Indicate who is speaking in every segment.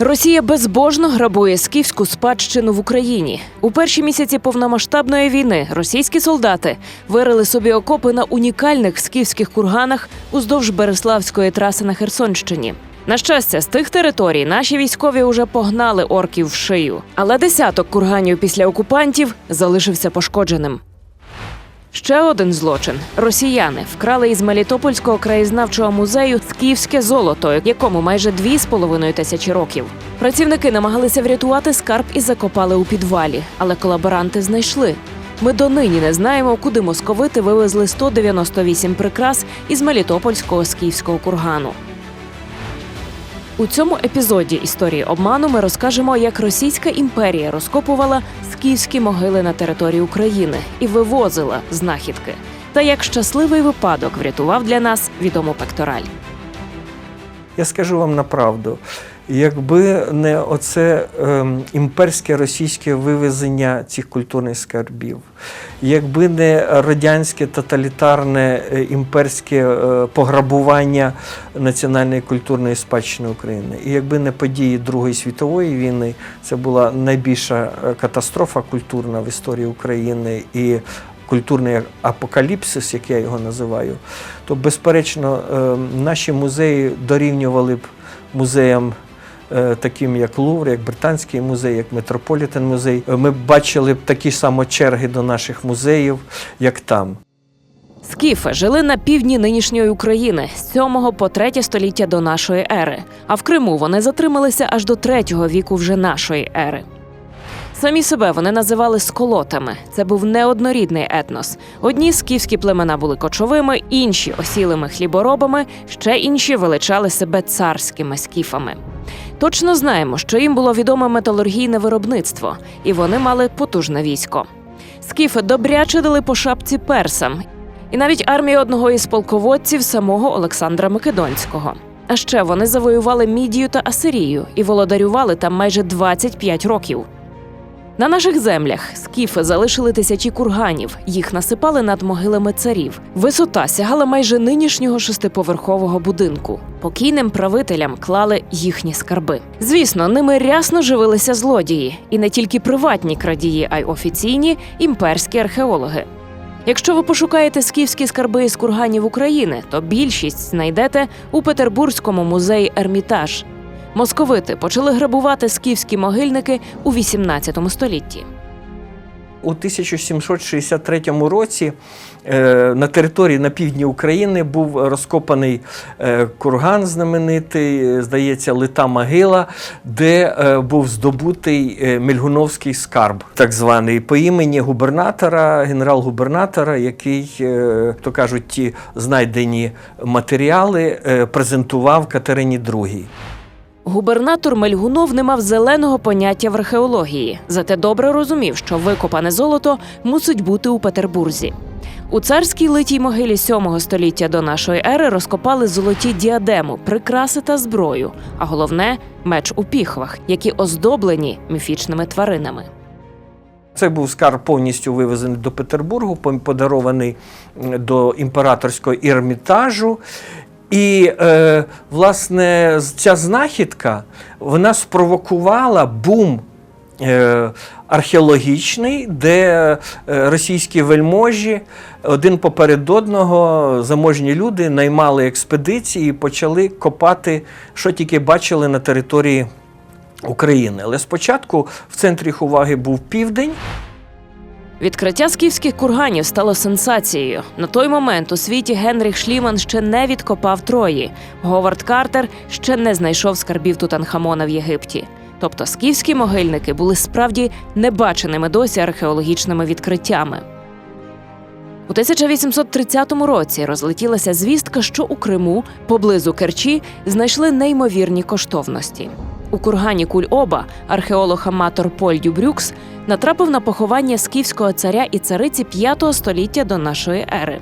Speaker 1: Росія безбожно грабує скіфську спадщину в Україні. У перші місяці повномасштабної війни російські солдати вирили собі окопи на унікальних скіфських курганах уздовж Береславської траси на Херсонщині. На щастя, з тих територій наші військові уже погнали орків в шию, але десяток курганів після окупантів залишився пошкодженим. Ще один злочин: росіяни вкрали із Мелітопольського краєзнавчого музею скіфське золото, якому майже дві з половиною тисячі років. Працівники намагалися врятувати скарб і закопали у підвалі, але колаборанти знайшли. Ми донині не знаємо, куди московити вивезли 198 прикрас із Мелітопольського скіфського кургану. У цьому епізоді історії обману ми розкажемо, як Російська імперія розкопувала скіфські могили на території України і вивозила знахідки, та як щасливий випадок врятував для нас відому пектораль.
Speaker 2: Я скажу вам на правду. Якби не оце ем, імперське російське вивезення цих культурних скарбів, якби не радянське тоталітарне е, імперське е, пограбування національної культурної спадщини України, і якби не події Другої світової війни, це була найбільша е, катастрофа культурна в історії України і культурний апокаліпсис, як я його називаю, то безперечно е, наші музеї дорівнювали б музеям. Е, Таким як Лувр, як Британський музей, як Метрополітен музей. Е, Ми бачили такі само черги до наших музеїв, як там.
Speaker 1: Скіфи жили на півдні нинішньої України з 7 по 3 століття до нашої ери. А в Криму вони затрималися аж до 3 віку вже нашої ери. Самі себе вони називали сколотами. Це був неоднорідний етнос. Одні скіфські племена були кочовими, інші осілими хліборобами, ще інші величали себе царськими скіфами. Точно знаємо, що їм було відоме металургійне виробництво, і вони мали потужне військо. Скіфи добряче дали по шапці персам, і навіть армію одного із полководців самого Олександра Македонського. А ще вони завоювали Мідію та Асирію і володарювали там майже 25 років. На наших землях скіфи залишили тисячі курганів, їх насипали над могилами царів. Висота сягала майже нинішнього шестиповерхового будинку. Покійним правителям клали їхні скарби. Звісно, ними рясно живилися злодії, і не тільки приватні крадії, а й офіційні імперські археологи. Якщо ви пошукаєте скіфські скарби із курганів України, то більшість знайдете у Петербурзькому музеї Ермітаж. Московити почали грабувати скіфські могильники у 18 столітті.
Speaker 2: У 1763 році е, на території на півдні України був розкопаний е, курган знаменитий, е, здається, лита могила, де був здобутий Мільгуновський скарб, так званий, по імені губернатора, генерал-губернатора, який, то кажуть, ті знайдені матеріали презентував Катерині II.
Speaker 1: Губернатор Мельгунов не мав зеленого поняття в археології, зате добре розумів, що викопане золото мусить бути у Петербурзі. У царській литій могилі 7 століття до нашої ери розкопали золоті діадему, прикраси та зброю, а головне меч у піхвах, які оздоблені міфічними тваринами.
Speaker 2: Це був скарб повністю вивезений до Петербургу, подарований до імператорського ірмітажу. І, е, власне, ця знахідка вона спровокувала бум е, археологічний, де е, російські вельможі один поперед одного заможні люди наймали експедиції і почали копати, що тільки бачили на території України. Але спочатку в центрі уваги був південь.
Speaker 1: Відкриття скіфських курганів стало сенсацією. На той момент у світі Генріх Шліман ще не відкопав Трої. Говард Картер ще не знайшов скарбів Тутанхамона в Єгипті. Тобто скіфські могильники були справді небаченими досі археологічними відкриттями. У 1830 році розлетілася звістка, що у Криму, поблизу Керчі, знайшли неймовірні коштовності. У кургані Куль-Оба археолог-аматор Поль Дюбрюкс натрапив на поховання скіфського царя і цариці 5 століття до нашої ери.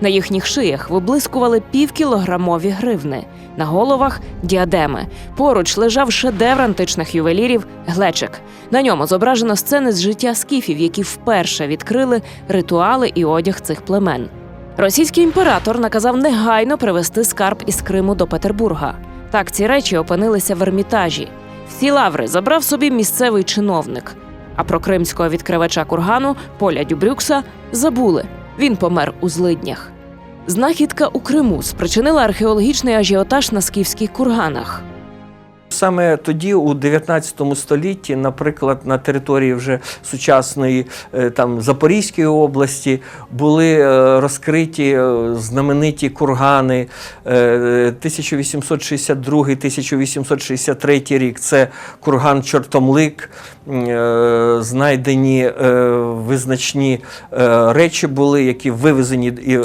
Speaker 1: На їхніх шиях виблискували півкілограмові гривни, на головах діадеми. Поруч лежав шедевр античних ювелірів глечик. На ньому зображено сцени з життя скіфів, які вперше відкрили ритуали і одяг цих племен. Російський імператор наказав негайно привезти скарб із Криму до Петербурга. Так ці речі опинилися в ермітажі. Всі лаври забрав собі місцевий чиновник. А про кримського відкривача кургану Поля Дюбрюкса забули. Він помер у злиднях. Знахідка у Криму спричинила археологічний ажіотаж на скіфських курганах.
Speaker 2: Саме тоді, у 19 столітті, наприклад, на території вже сучасної е, там Запорізької області були е, розкриті е, знамениті кургани е, 1862-1863 рік. Це курган Чортомлик. Знайдені визначні речі були, які вивезені і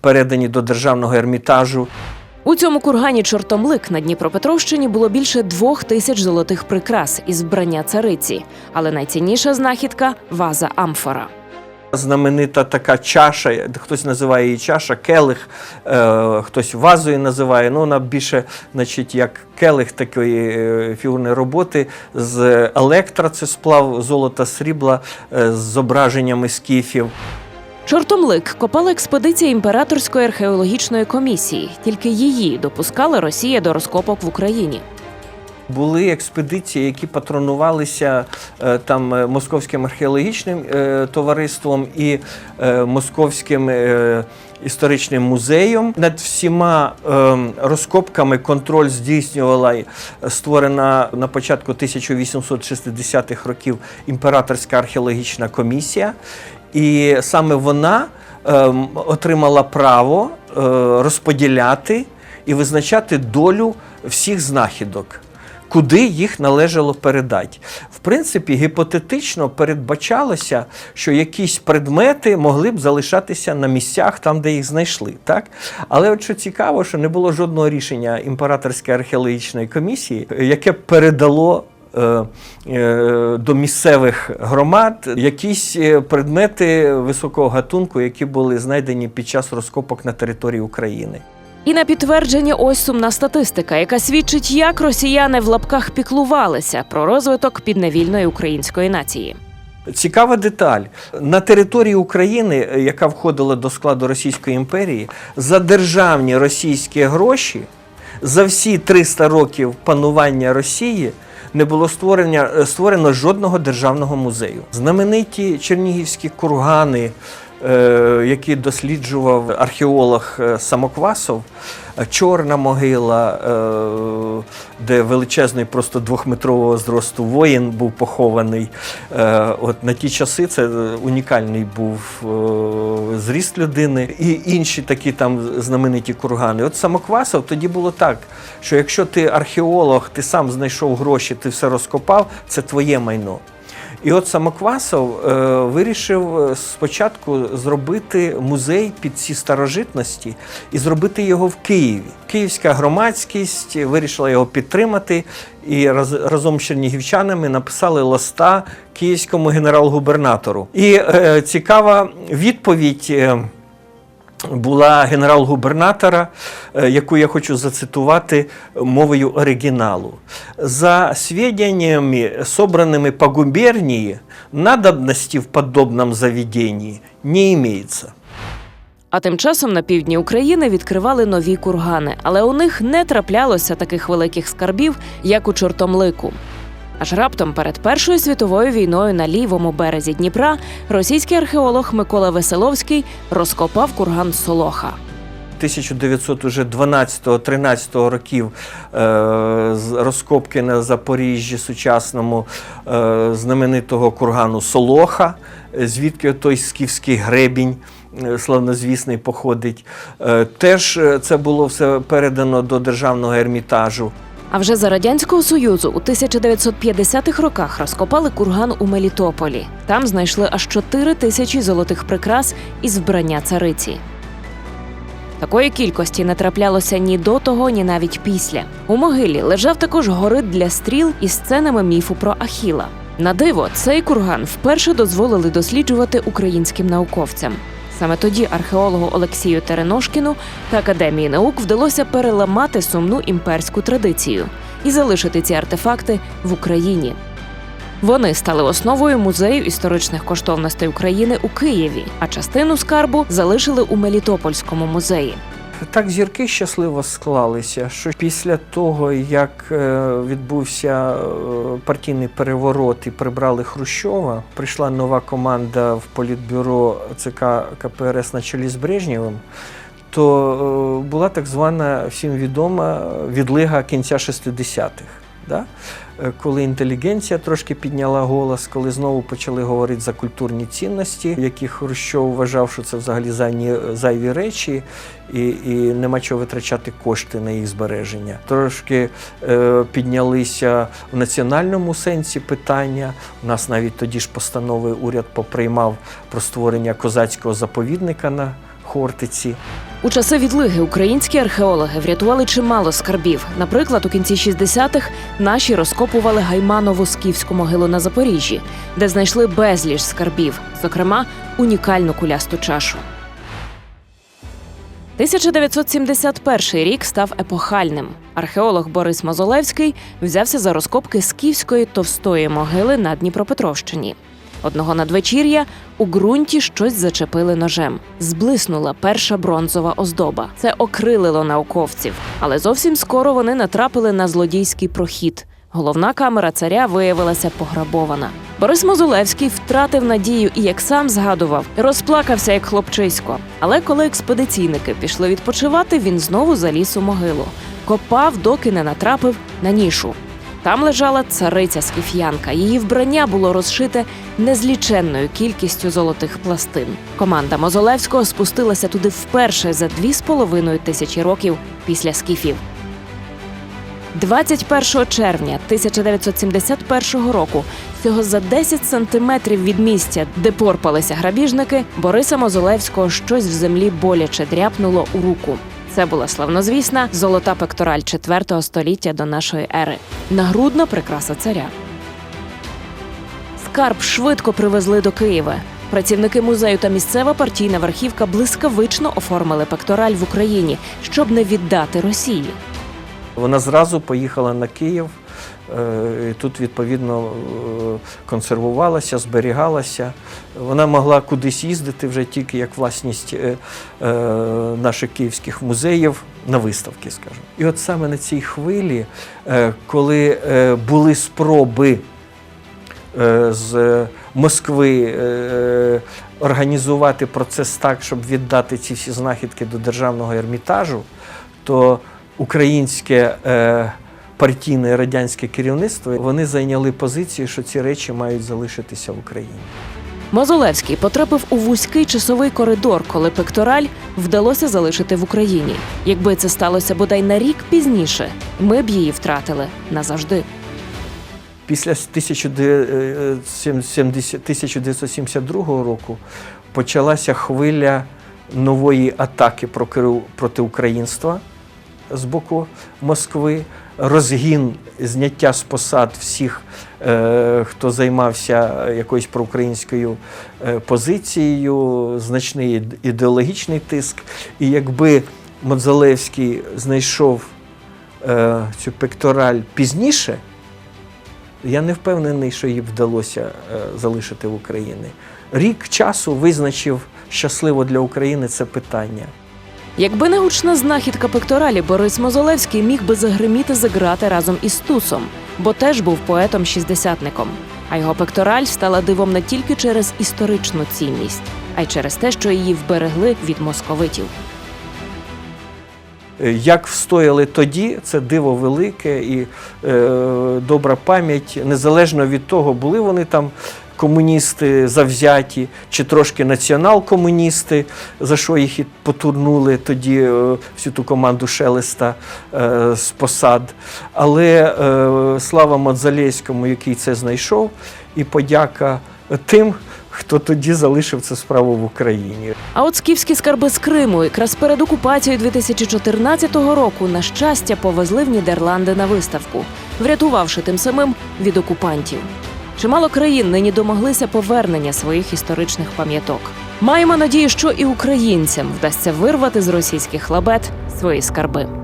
Speaker 2: передані до державного ермітажу.
Speaker 1: У цьому кургані Чортомлик на Дніпропетровщині було більше двох тисяч золотих прикрас із вбрання цариці, але найцінніша знахідка ваза амфора.
Speaker 2: Знаменита така чаша, хтось називає її чаша, келих, е, хтось вазою називає. Ну, вона більше, значить, як келих такої е, фігурної роботи з електра, це сплав золота срібла е, з зображеннями скіфів.
Speaker 1: Чортомлик копала експедиція імператорської археологічної комісії. Тільки її допускала Росія до розкопок в Україні.
Speaker 2: Були експедиції, які патронувалися е, там е, московським археологічним е, товариством і московським історичним музеєм. Над всіма розкопками контроль здійснювала створена на початку 1860-х років імператорська археологічна комісія. І саме вона ем, отримала право е, розподіляти і визначати долю всіх знахідок, куди їх належало передати. В принципі, гіпотетично передбачалося, що якісь предмети могли б залишатися на місцях там, де їх знайшли. Так? Але от що цікаво, що не було жодного рішення імператорської археологічної комісії, яке б передало до місцевих громад якісь е, предмети високого гатунку, які були знайдені під час розкопок на території України.
Speaker 1: І на підтвердження ось сумна статистика, яка свідчить, як росіяни в лапках піклувалися про розвиток підневільної української нації.
Speaker 2: Цікава деталь. На території України, е, яка входила до складу Російської імперії, за державні російські гроші за всі 300 років панування Росії не було створення, е, створено жодного державного музею. Знамениті чернігівські кургани, е, які досліджував археолог е, Самоквасов, Чорна могила, е, де величезний, просто двохметрового зросту воїн був похований. Е, От на ті часи це унікальний був е, зріст людини і інші такі там знамениті кургани. От Самоквасов тоді було так, що якщо ти археолог, ти сам знайшов гроші, ти все розкопав, це твоє майно. І от Самоквасов е, вирішив е, спочатку зробити музей під ці старожитності і зробити його в Києві. Київська громадськість вирішила його підтримати і раз, разом з чернігівчанами написали листа київському генерал-губернатору. І е, цікава відповідь. е, була генерал-губернатора, е, яку я хочу зацитувати мовою оригіналу. За сведениями, собранными по губернии, надобности в подобном заведении не имеется.
Speaker 1: А тим часом на півдні України відкривали нові кургани, але у них не траплялося таких великих скарбів, як у Чортомлику. Аж раптом перед Першою світовою війною на лівому березі Дніпра російський археолог Микола Веселовський розкопав курган Солоха.
Speaker 2: 1912-13 років е, розкопки на Запоріжжі сучасному е, знаменитого кургану Солоха, звідки той скіфський гребінь е, славнозвісний походить. Теж це було все передано до державного ермітажу.
Speaker 1: А вже за радянського союзу у 1950-х роках розкопали курган у Мелітополі. Там знайшли аж 4 тисячі золотих прикрас із вбрання цариці. Такої кількості не траплялося ні до того, ні навіть після. У могилі лежав також горит для стріл із сценами міфу про Ахіла. На диво, цей курган вперше дозволили досліджувати українським науковцям. Саме тоді археологу Олексію Тереношкіну та Академії наук вдалося переламати сумну імперську традицію і залишити ці артефакти в Україні. Вони стали основою музею історичних коштовностей України у Києві, а частину скарбу залишили у Мелітопольському музеї.
Speaker 2: Так зірки щасливо склалися, що після того, як е, відбувся е, партійний переворот і прибрали Хрущова, прийшла нова команда в політбюро ЦК КПРС на чолі з Брежнєвим, то е, була так звана всім відома відлига кінця 60-х. Да? Е, Коли інтелігенція трошки підняла голос, коли знову почали говорити за культурні цінності, які Хрущов вважав, що це взагалі зайні, зайві речі, і, і нема чого витрачати кошти на їх збереження. Трошки е, піднялися в національному сенсі питання. У нас навіть тоді ж постанови уряд поприймав про створення козацького заповідника на Хортиці.
Speaker 1: У часи відлиги українські археологи врятували чимало скарбів. Наприклад, у кінці 60-х наші розкопували гайманову скіфську могилу на Запоріжжі, де знайшли безліч скарбів, зокрема унікальну кулясту чашу. 1971 рік став епохальним. Археолог Борис Мозолевський взявся за розкопки скіфської товстої могили на Дніпропетровщині. Одного надвечір'я у ґрунті щось зачепили ножем. Зблиснула перша бронзова оздоба. Це окрилило науковців, але зовсім скоро вони натрапили на злодійський прохід. Головна камера царя виявилася пограбована. Борис Мозолевський втратив надію і, як сам згадував, розплакався як хлопчисько. Але коли експедиційники пішли відпочивати, він знову заліз у могилу. Копав, доки не натрапив на нішу. Там лежала цариця скіф'янка. Її вбрання було розшите незліченною кількістю золотих пластин. Команда Мозолевського спустилася туди вперше за дві з половиною тисячі років після скіфів. 21 червня 1971 року, всього за 10 сантиметрів від місця, де порпалися грабіжники, Бориса Мозолевського щось в землі боляче дряпнуло у руку. Це була славнозвісна золота пектораль 4 століття до нашої ери, нагрудна прикраса царя. Скарб швидко привезли до Києва. Працівники музею та місцева партійна верхівка блискавично оформили пектораль в Україні, щоб не віддати Росії.
Speaker 2: Вона зразу поїхала на Київ. Е, Тут, відповідно, е, консервувалася, зберігалася. Вона могла кудись їздити вже тільки як власність е, наших київських музеїв на виставки, скажімо. І от саме на цій хвилі, коли були спроби з Москви організувати процес так, щоб віддати ці всі знахідки до державного ермітажу, то українське партійне радянське керівництво вони зайняли позицію, що ці речі мають залишитися в Україні.
Speaker 1: Мозолевський потрапив у вузький часовий коридор, коли пектораль вдалося залишити в Україні. Якби це сталося бодай на рік пізніше, ми б її втратили назавжди.
Speaker 2: Після 1970 1972 року почалася хвиля нової атаки проти українства з боку Москви, розгін зняття з посад всіх, е, хто займався якоюсь проукраїнською е, позицією, значний ідеологічний тиск. І якби Модзалевський знайшов е, цю пектораль пізніше, я не впевнений, що їй вдалося залишити в Україні. Рік часу визначив щасливо для України це питання.
Speaker 1: Якби не гучна знахідка пекторалі, Борис Мозолевський міг би загриміти за грати разом із Тусом, бо теж був поетом-шістдесятником. А його пектораль стала дивом не тільки через історичну цінність, а й через те, що її вберегли від московитів.
Speaker 2: Е, Як встояли тоді, це диво велике і е, добра пам'ять, незалежно від того, були вони там комуністи завзяті, чи трошки націонал-комуністи, за що їх і потурнули тоді е, всю ту команду Шелеста е, з посад. Але е, слава Мадзалєському, який це знайшов, і подяка тим, хто тоді залишив цю справу в Україні.
Speaker 1: А от скіфські скарби з Криму якраз перед окупацією 2014 року, на щастя, повезли в Нідерланди на виставку, врятувавши тим самим від окупантів. Чимало країн нині домоглися повернення своїх історичних пам'яток. Маємо надію, що і українцям вдасться вирвати з російських лабет свої скарби.